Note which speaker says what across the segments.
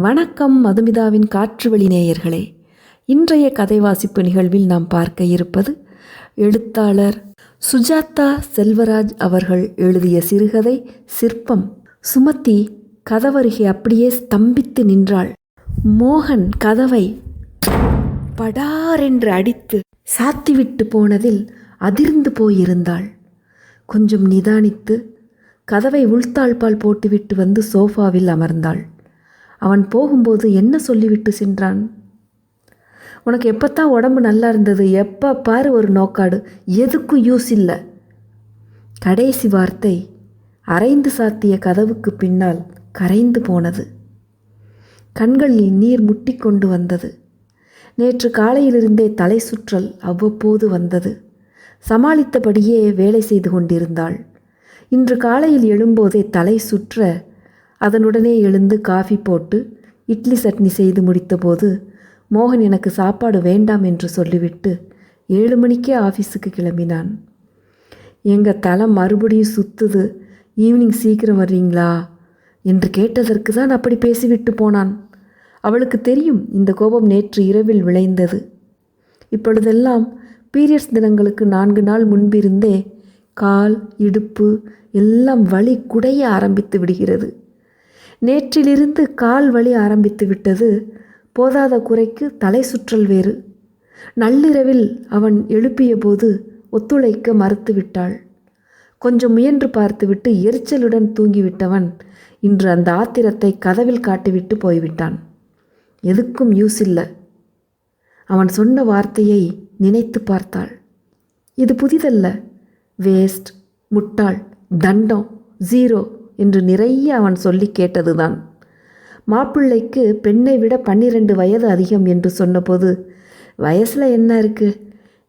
Speaker 1: வணக்கம் மதுமிதாவின் காற்று வழி நேயர்களே. இன்றைய கதை வாசிப்பு நிகழ்வில் நாம் பார்க்க இருப்பது எழுத்தாளர் சுஜாதா செல்வராஜ் அவர்கள் எழுதிய சிறுகதை சிற்பம். சுமத்தி கதவருகே அப்படியே ஸ்தம்பித்து நின்றாள். மோகன் கதவை படாரென்று அடித்து சாத்திவிட்டு போனதில் அதிர்ந்து போயிருந்தாள். கொஞ்சம் நிதானித்து கதவை உள்தாழ்பால் போட்டுவிட்டு வந்து சோஃபாவில் அமர்ந்தாள். அவன் போகும்போது என்ன சொல்லிவிட்டு சென்றான்? உனக்கு எப்போத்தான் உடம்பு நல்லா இருந்தது? எப்போ பாரு ஒரு நோக்காடு. எதுக்கும் யூஸ் இல்லை. கடைசி வார்த்தை அரைந்து சாத்திய கதவுக்கு பின்னால் கரைந்து போனது. கண்களில் நீர் முட்டி கொண்டு வந்தது. நேற்று காலையிலிருந்தே தலை சுற்றல் அவ்வப்போது வந்தது. சமாளித்தபடியே வேலை செய்து கொண்டிருந்தாள். இன்று காலையில் எழும்போதே தலை சுற்ற அதனுடனே எழுந்து காஃபி போட்டு இட்லி சட்னி செய்து முடித்தபோது மோகன் எனக்கு சாப்பாடு வேண்டாம் என்று சொல்லிவிட்டு ஏழு மணிக்கே ஆஃபீஸுக்கு கிளம்பினான். எங்கள் தலை மறுபடியும் சுத்துது. ஈவினிங் சீக்கிரம் வர்றீங்களா? என்று கேட்டதற்கு தான் அப்படி பேசிவிட்டு போனான். அவளுக்கு தெரியும் இந்த கோபம் நேற்று இரவில் விளைந்தது. இப்பொழுதெல்லாம் பீரியட்ஸ் தினங்களுக்கு நான்கு நாள் முன்பிருந்தே கால் இடுப்பு எல்லாம் வலி குடைய ஆரம்பித்து விடுகிறது. நேற்றிலிருந்து கால் வலி ஆரம்பித்து விட்டது. போதாத குறைக்கு தலை சுற்றல் வேறு. நள்ளிரவில் அவன் எழுப்பிய போது ஒத்துழைக்க மறுத்துவிட்டாள் கொஞ்சம் முயன்று பார்த்துவிட்டு எரிச்சலுடன் தூங்கிவிட்டவன் இன்று அந்த ஆத்திரத்தை கதவில் காட்டிவிட்டு போய்விட்டான். எதுக்கும் யூஸ் இல்லை. அவன் சொன்ன வார்த்தையை நினைத்து பார்த்தாள். இது புதிதல்ல. வேஸ்ட் முட்டாள் தண்டம் ஜீரோ. என்று நிறைய அவன் சொல்லி கேட்டதுதான். மாப்பிள்ளைக்கு பெண்ணை விட பன்னிரண்டு வயது அதிகம் என்று சொன்னபோது வயசில் என்ன இருக்குது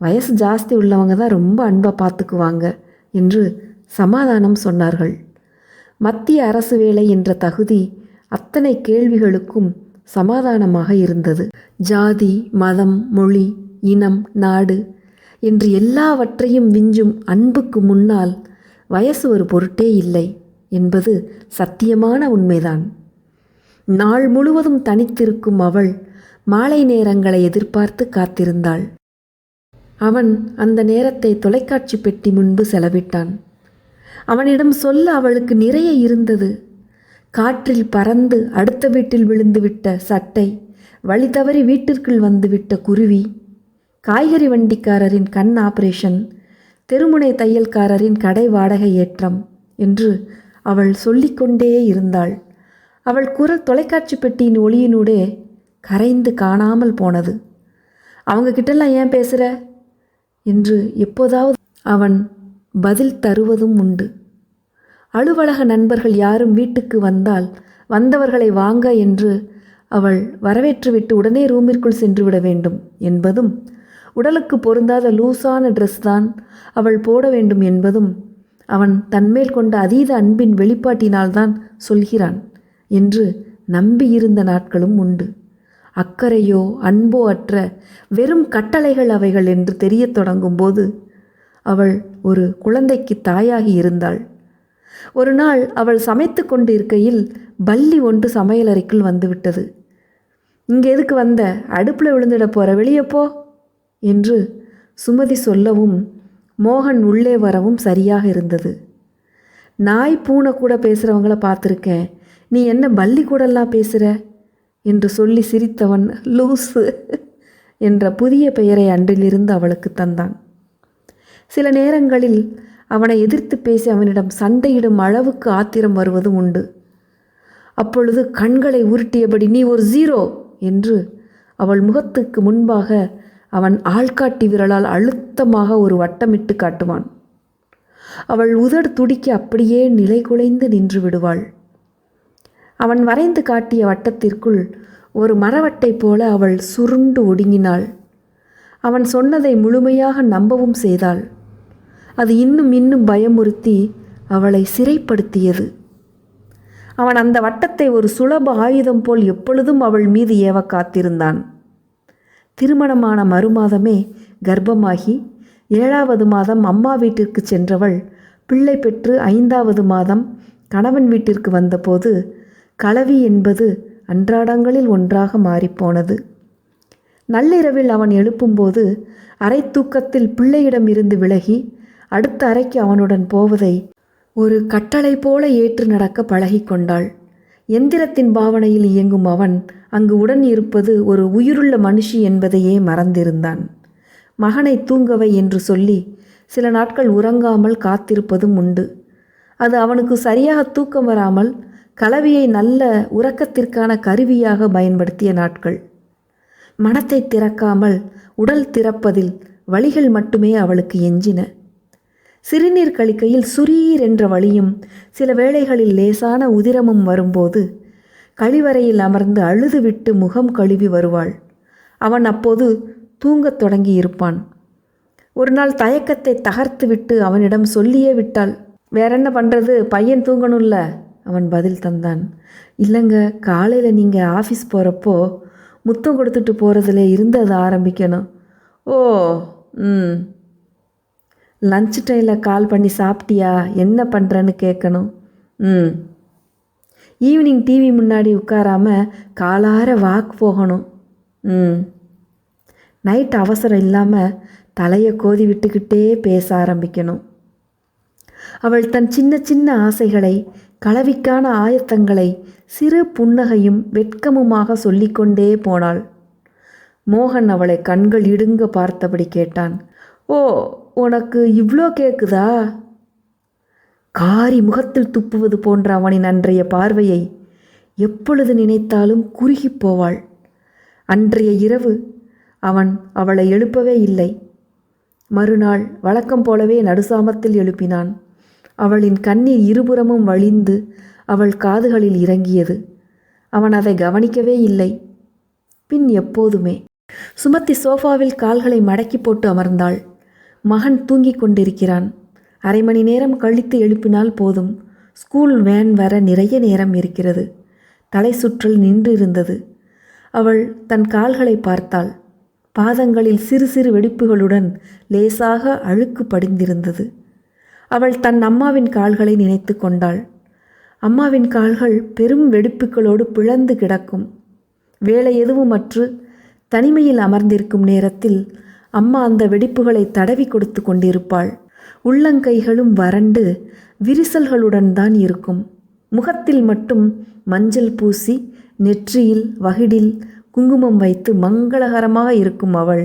Speaker 1: வயசு ஜாஸ்தி உள்ளவங்க தான் ரொம்ப அன்பாக பார்த்துக்குவாங்க என்று சமாதானம் சொன்னார்கள். மத்திய அரசு வேலை என்ற தகுதி அத்தனை கேள்விகளுக்கும் சமாதானமாக இருந்தது. ஜாதி மதம் மொழி இனம் நாடு என்று எல்லாவற்றையும் விஞ்சும் அன்புக்கு முன்னால் வயசு ஒரு பொருட்டே இல்லை. என்பது சத்தியமான உண்மைதான். நாள் முழுவதும் தனித்திருக்கும் அவள் மாலை நேரங்களை எதிர்பார்த்து காத்திருந்தாள். அவன் அந்த நேரத்தை தொலைக்காட்சி பெட்டி முன்பு செலவிட்டான். அவனிடம் சொல்ல அவளுக்கு நிறைய இருந்தது. காற்றில் பறந்து அடுத்த வீட்டில் விழுந்துவிட்ட சட்டை வழி தவறி வீட்டிற்குள் வந்துவிட்ட குருவி காய்கறி வண்டிக்காரரின் கண் ஆபரேஷன் தெருமுனை தையல்காரரின் கடை வாடகை ஏற்றம் என்று அவள் சொல்லிக்கொண்டே இருந்தாள். அவள் குரல் தொலைக்காட்சி பெட்டியின் ஒளியினூடே கரைந்து காணாமல் போனது. அவங்க கிட்டலாம் ஏன் பேசுகிற என்று எப்போதாவது அவன் பதில் தருவதும் உண்டு. அலுவலக நண்பர்கள் யாரும் வீட்டுக்கு வந்தால் வந்தவர்களை வாங்க என்று அவள் வரவேற்றுவிட்டு உடனே ரூமிற்குள் சென்று விட வேண்டும் என்பதும் உடலுக்கு பொருந்தாத லூசான ட்ரெஸ் தான் அவள் போட வேண்டும் என்பதும் அவன் தன்மேல் கொண்ட அதீத அன்பின் வெளிப்பாட்டினால்தான் சொல்கிறான் என்று நம்பியிருந்த நாட்களும் உண்டு. அக்கறையோ அன்போ அற்ற வெறும் கட்டளைகள் அவைகள் என்று தெரியத் தொடங்கும்போது அவள் ஒரு குழந்தைக்கு தாயாகி இருந்தாள். ஒரு நாள் அவள் சமைத்து கொண்டு இருக்கையில் பள்ளி ஒன்று சமையலறைக்குள் வந்துவிட்டது. இங்கே எதுக்கு வந்த? அடுப்பில் விழுந்துட போகிற வெளியே போ என்று சுமதி சொல்லவும் மோகன் உள்ளே வரவும் சரியாக இருந்தது. நாய் பூனை கூட பேசுகிறவங்கள பார்த்துருக்கேன். நீ என்ன பள்ளி கூடலாம் பேசுகிற என்று சொல்லி சிரித்தவன் லூசு என்ற புதிய பெயரை அன்றிலிருந்து அவளுக்கு தந்தான். சில நேரங்களில் அவனை எதிர்த்து பேசி அவனிடம் சண்டையிடும் அளவுக்கு ஆத்திரம் வருவதும் உண்டு. அப்பொழுது கண்களை உருட்டியபடி நீ ஒரு ஜீரோ என்று அவள் முகத்துக்கு முன்பாக அவன் ஆள்காட்டி விரலால் அழுத்தமாக ஒரு வட்டமிட்டு காட்டுவான். அவள் உதடு துடிக்க அப்படியே நிலை குலைந்து நின்று விடுவாள். அவன் வரைந்து காட்டிய வட்டத்திற்குள் ஒரு மரவட்டை போல அவள் சுருண்டு ஒடுங்கினாள். அவன் சொன்னதை முழுமையாக நம்பவும் செய்தாள். அது இன்னும் இன்னும் பயமுறுத்தி அவளை சிறைப்படுத்தியது. அவன் அந்த வட்டத்தை ஒரு சுலப ஆயுதம் போல் எப்பொழுதும் அவள் மீது ஏவ காத்திருந்தான். திருமணமான மறுமாதமே கர்ப்பமாகி ஏழாவது மாதம் அம்மா வீட்டிற்கு சென்றவள் பிள்ளை பெற்று ஐந்தாவது மாதம் கணவன் வீட்டிற்கு வந்தபோது கலவி என்பது அன்றாடங்களில் ஒன்றாக மாறிப்போனது. நள்ளிரவில் அவன் எழுப்பும்போது அரை தூக்கத்தில் பிள்ளையிடம் இருந்து விலகி அடுத்த அறைக்கு அவனுடன் போவதை ஒரு கட்டளை போல ஏற்று நடக்க பழகி கொண்டாள். எந்திரத்தின் பாவனையில் இயங்கும் அவன் அங்கு உடன் இருப்பது ஒரு உயிருள்ள மனுஷி என்பதையே மறந்திருந்தான். மகனை தூங்கவை என்று சொல்லி சில நாட்கள் உறங்காமல் காத்திருப்பதும் உண்டு. அது அவனுக்கு சரியாக தூக்கம் வராமல் கலவியை நல்ல உறக்கத்திற்கான கருவியாக பயன்படுத்திய நாட்கள். மனத்தை திறக்காமல் உடல் திறப்பதில் வழிகள் மட்டுமே அவளுக்கு எஞ்சின. சிறுநீர் கழிக்கையில் சுரீர் என்ற வழியும் சில வேளைகளில் லேசான உதிரமும் வரும்போது கழிவறையில் அமர்ந்து அழுதுவிட்டு முகம் கழுவி வருவாள். அவன் அப்போது தூங்கத் தொடங்கி இருப்பான் ஒரு நாள் தயக்கத்தை தகர்த்துவிட்டு அவனிடம் சொல்லியே விட்டாள். வேற என்ன பண்ணுறது பையன் தூங்கணும்ல? அவன் பதில் தந்தான். இல்லைங்க காலையில் நீங்கள் ஆஃபீஸ் போகிறப்போ முத்தம் கொடுத்துட்டு போகிறதுல இருந்து அதை ஆரம்பிக்கணும். ஓ ம். லஞ்ச் டைமில் கால் பண்ணி சாப்பிட்டியா? என்ன பண்ணுறேன்னு கேட்கணும் ம். ஈவினிங் டிவி முன்னாடி உட்காராமல் காலார வாக் போகணும். ம். நைட் அவசரம் இல்லாமல் தலையை கோதி விட்டுக்கிட்டே பேச ஆரம்பிக்கணும். அவள் தன் சின்ன சின்ன ஆசைகளை கலவிக்கான ஆயத்தங்களை சிறு புன்னகையும் வெட்கமுமாக சொல்லிக்கொண்டே போனாள். மோகன் அவளை கண்கள் இடுங்க பார்த்தபடி கேட்டான். ஓ உனக்கு இவ்வளோ கேட்குதா காரி முகத்தில் துப்புவது போன்ற அவனின் அன்றைய பார்வையை எப்பொழுது நினைத்தாலும் குறுகிப் போவாள். அன்றைய இரவு அவன் அவளை எழுப்பவே இல்லை. மறுநாள் வழக்கம் போலவே நடுசாமத்தில் எழுப்பினான். அவளின் கண்ணீர் இருபுறமும் வழிந்து அவள் காதுகளில் இறங்கியது. அவன் அதை கவனிக்கவே இல்லை. பின் எப்போதுமே சுமத்தி சோஃபாவில் கால்களை மடக்கி போட்டு அமர்ந்தாள். மகன் தூங்கிக் கொண்டிருக்கிறான். அரை மணி நேரம் கழித்து எழுப்பினால் போதும். ஸ்கூல் வேன் வர நிறைய நேரம் இருக்கிறது. தலை சுற்றல் நின்று இருந்தது அவள் தன் கால்களை பார்த்தாள். பாதங்களில் சிறு சிறு வெடிப்புகளுடன் லேசாக அழுக்கு படிந்திருந்தது. அவள் தன் அம்மாவின் கால்களை நினைத்து கொண்டாள். அம்மாவின் கால்கள் பெரும் வெடிப்புகளோடு பிளந்து கிடக்கும். வேலை எதுவுமற்று தனிமையில் அமர்ந்திருக்கும் நேரத்தில் அம்மா அந்த வெடிப்புகளை தடவி கொடுத்து கொண்டிருப்பாள். உள்ளங்கைகளும் வறண்டு விரிசல்களுடன் தான் இருக்கும். முகத்தில் மட்டும் மஞ்சள் பூசி நெற்றியில் வகிடில் குங்குமம் வைத்து மங்களகரமாக இருக்கும் அவள்.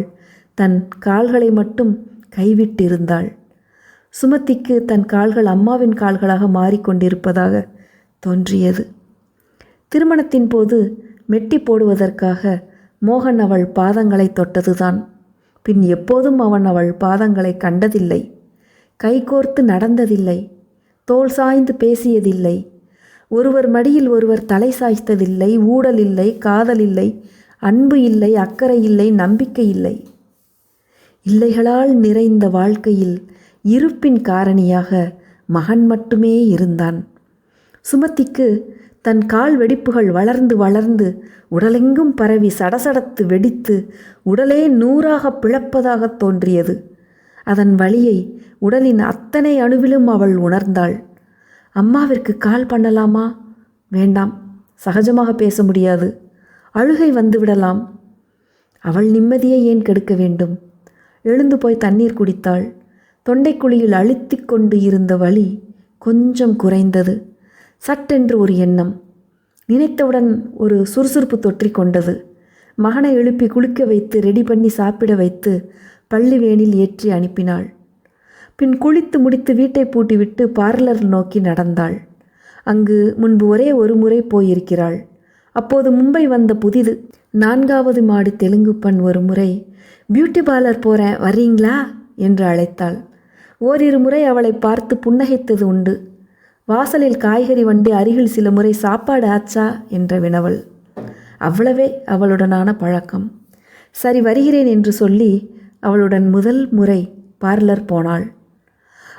Speaker 1: தன் கால்களை மட்டும் கைவிட்டிருந்தாள். சுமதிக்கு தன் கால்கள் அம்மாவின் கால்களாக மாறிக்கொண்டிருப்பதாக தோன்றியது. திருமணத்தின் போது மெட்டி போடுவதற்காக மோகன் அவள் பாதங்களை தொட்டதுதான். பின் எப்போதும் அவன் அவள் பாதங்களை கண்டதில்லை. கைகோர்த்து நடந்ததில்லை. தோல் சாய்ந்து பேசியதில்லை. ஒருவர் மடியில் ஒருவர் தலை சாய்த்ததில்லை. ஊடல் இல்லை காதல் இல்லை அன்பு இல்லை அக்கறை இல்லை நம்பிக்கை இல்லை. இல்லைகளால் நிறைந்த வாழ்க்கையில் இருப்பின் காரணியாக மகன் மட்டுமே இருந்தான். சுமதிக்கு தன் கால் வெடிப்புகள் வளர்ந்து வளர்ந்து உடலெங்கும் பரவி சடசடத்து வெடித்து உடலே நூறாக பிளப்பதாக தோன்றியது. அதன் வழியை உடலின் அத்தனை அணுவிலும் அவள் உணர்ந்தாள். அம்மாவிற்கு கால் பண்ணலாமா? வேண்டாம் சகஜமாக பேச முடியாது. அழுகை வந்துவிடலாம் அவள் நிம்மதியை ஏன் கெடுக்க வேண்டும்? எழுந்து போய் தண்ணீர் குடித்தாள். தொண்டைக்குழியில் அழுத்திக் கொண்டு இருந்த வழி கொஞ்சம் குறைந்தது. சட்டென்று ஒரு எண்ணம். நினைத்தவுடன் ஒரு சுறுசுறுப்பு தொற்றி கொண்டது. மகனை எழுப்பி குளிக்க வைத்து ரெடி பண்ணி சாப்பிட வைத்து பள்ளி வேனில் ஏற்றி அனுப்பினாள். பின் குளித்து முடித்து வீட்டை பூட்டிவிட்டு பார்லர் நோக்கி நடந்தாள். அங்கு முன்பு ஒரே ஒரு முறை போயிருக்கிறாள். அப்போது மும்பை வந்த புதிது நான்காவது மாடி தெலுங்கு பெண் ஒரு முறை பியூட்டி பார்லர் போகிறேன் வர்றீங்களா? என்று அழைத்தாள். ஓரிரு முறை அவளை பார்த்து புன்னகைத்தது உண்டு. வாசலில் காய்கறி வண்டி அருகில் சில முறை சாப்பாடு ஆச்சா? என்ற வினவல் அவ்வளவே அவளுடனான பழக்கம். சரி வருகிறேன் என்று சொல்லி அவளுடன் முதல் முறை பார்லர் போனாள்.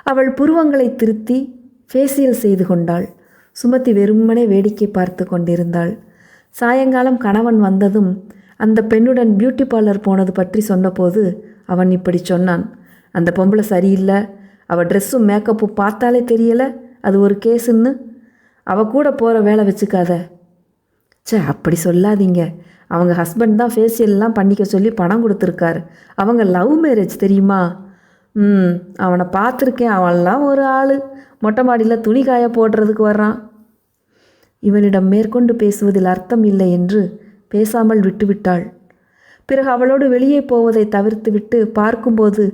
Speaker 1: அவள் புருவங்களை திருத்தி ஃபேசியல் செய்து கொண்டாள். சுமதி வெறுமனே வேடிக்கை பார்த்து கொண்டிருந்தாள். சாயங்காலம் கணவன் வந்ததும் அந்த பெண்ணுடன் பியூட்டி பார்லர் போனது பற்றி சொன்னபோது அவன் இப்படி சொன்னான். அந்த பொம்பளை சரியில்லை. அவள் ட்ரெஸ்ஸும் மேக்கப்பும் பார்த்தாலே தெரியலை. அது ஒரு கேஸுன்னு அவ கூட போகிற வேலை வச்சுக்காத. ச்சே அப்படி சொல்லாதீங்க. அவங்க ஹஸ்பண்ட் தான் ஃபேஷியல்லாம் பண்ணிக்க சொல்லி பணம் கொடுத்துருக்காரு. அவங்க லவ் மேரேஜ் தெரியுமா? ம் அவனை பார்த்துருக்கேன். அவன்லாம் ஒரு ஆள். மொட்டை மாடியில் துணி காய போடுறதுக்கு வர்றான். இவனிடம் மேற்கொண்டு பேசுவதில் அர்த்தம் இல்லை என்று பேசாமல் விட்டுவிட்டாள். பிறகு அவளோடு வெளியே போவதை தவிர்த்துவிட்டு பார்க்கும்போது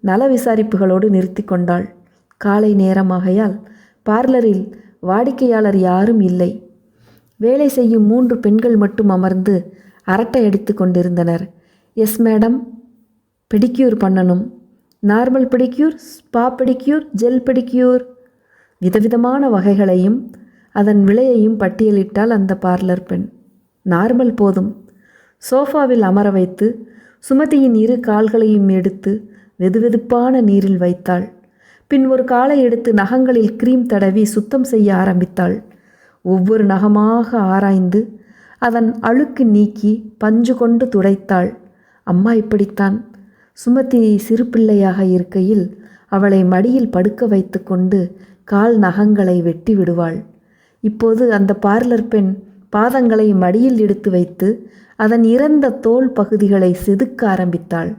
Speaker 1: நல விசாரிப்புகளோடு நிறுத்தி கொண்டாள். காலை நேரமாகையால் பார்லரில் வாடிக்கையாளர் யாரும் இல்லை. வேலை செய்யும் மூன்று பெண்கள் மட்டும் அமர்ந்து அரட்டை அடித்து கொண்டிருந்தனர். Yes madam. பெடிக்யூர் பண்ணணும். Normal pedicure spa pedicure gel pedicure விதவிதமான வகைகளையும் அதன் விலையையும் பட்டியலிட்டால் அந்த பார்லர் பெண். நார்மல் போதும். சோஃபாவில் அமர வைத்து சுமதியின் இரு கால்களையும் எடுத்து வெதுவெதுப்பான நீரில் வைத்தாள். பின் ஒரு காலை எடுத்து நகங்களில் க்ரீம் தடவி சுத்தம் செய்ய ஆரம்பித்தாள். ஒவ்வொரு நகமாக ஆராய்ந்து அதன் அழுக்கு நீக்கி பஞ்சு கொண்டு துடைத்தாள். அம்மா இப்படித்தான். சுமதி சிறு பிள்ளையாக இருக்கையில் அவளை மடியில் படுக்க வைத்துக்கொண்டு கால் நகங்களை வெட்டி விடுவாள். இப்போது அந்த பார்லர் பெண் பாதங்களை மடியில் எடுத்து வைத்து அதன் இறந்த தோல் பகுதிகளை செதுக்க ஆரம்பித்தாள்.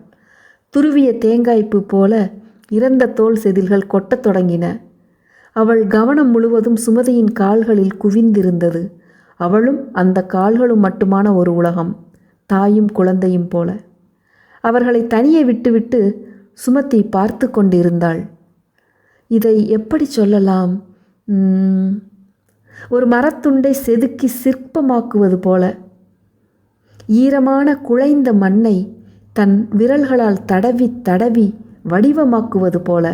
Speaker 1: துருவிய தேங்காய்ப்பு போல இறந்த தோல் செதில்கள் கொட்டத் தொடங்கின. அவள் கவனம் முழுவதும் சுமதியின் கால்களில் குவிந்திருந்தது. அவளும் அந்த கால்களும் மட்டுமான ஒரு உலகம் தாயும் குழந்தையும் போல. அவர்களை தனியே விட்டுவிட்டு சுமதி பார்த்து கொண்டிருந்தாள். இதை எப்படி சொல்லலாம்? ஒரு மரத்துண்டை செதுக்கி சிற்பமாக்குவது போல. ஈரமான குழைந்த மண்ணை தன் விரல்களால் தடவி தடவி வடிவமாக்குவது போல.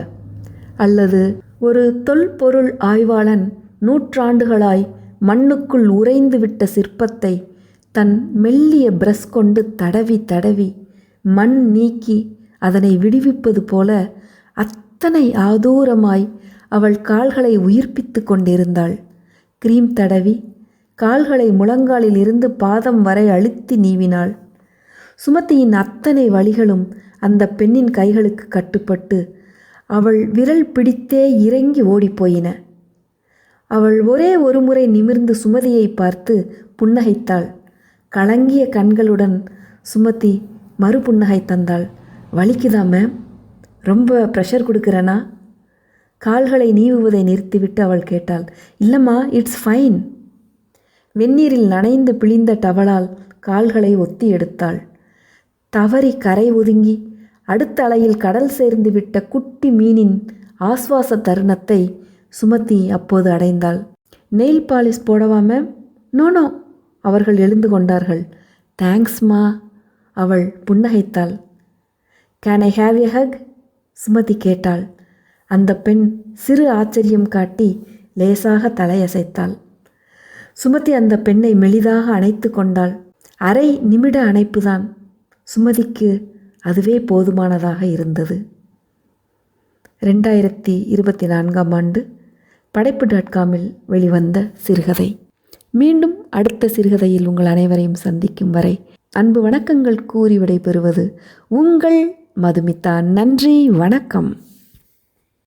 Speaker 1: அல்லது ஒரு தொல்பொருள் ஆய்வாளன் நூற்றாண்டுகளாய் மண்ணுக்குள் உறைந்துவிட்ட சிற்பத்தை தன் மெல்லிய பிரஷ் கொண்டு தடவி தடவி மண் நீக்கி அதனை விடுவிப்பது போல அத்தனை ஆதூரமாய் அவள் கால்களை உயிர்ப்பித்து கொண்டிருந்தாள். கிரீம் தடவி கால்களை முழங்காலில் இருந்து பாதம் வரை அழுத்தி நீவினாள். சுமத்தியின் அத்தனை வழிகளும் அந்த பெண்ணின் கைகளுக்கு கட்டுப்பட்டு அவள் விரல் பிடித்தே இறங்கி ஓடிப்போயின. அவள் ஒரே ஒரு முறை நிமிர்ந்து சுமதியை பார்த்து புன்னகைத்தாள். கலங்கிய கண்களுடன் சுமதி மறு புன்னகை தந்தாள். வலிக்குதா மேம் ரொம்ப ப்ரெஷர் கொடுக்குறேனா? கால்களை நீவுவதை நிறுத்திவிட்டு அவள் கேட்டாள். இல்லைம்மா இட்ஸ் ஃபைன் வெந்நீரில் நனைந்து பிழிந்த டவலால் கால்களை ஒத்தி எடுத்தாள். தவறி கரை ஒதுங்கி அடுத்த அலையில் கடல் சேர்ந்து விட்ட குட்டி மீனின் ஆஸ்வாச தருணத்தை சுமதி அப்போது அடைந்தாள். நெயில் பாலிஷ் போடவா மேம் நோ நோ அவர்கள் எழுந்து கொண்டார்கள். தேங்க்ஸ்மா அவள் புன்னகைத்தாள். Can I have a hug Sumathi கேட்டாள். அந்த பெண் சிறு ஆச்சரியம் காட்டி லேசாக தலையசைத்தாள். சுமதி அந்த பெண்ணை மெலிதாக அணைத்து கொண்டாள். அரை நிமிட அணைப்புதான். சுமதிக்கு அதுவே போதுமானதாக இருந்தது. ரெண்டாயிரத்தி இருபத்தி நான்காம் ஆண்டு படைப்பு டாட் காமில் வெளிவந்த சிறுகதை. மீண்டும் அடுத்த சிறுகதையில் உங்கள் அனைவரையும் சந்திக்கும் வரை அன்பு வணக்கங்கள் கூறி விடைபெறுவது உங்கள் மதுமிதா. நன்றி வணக்கம்.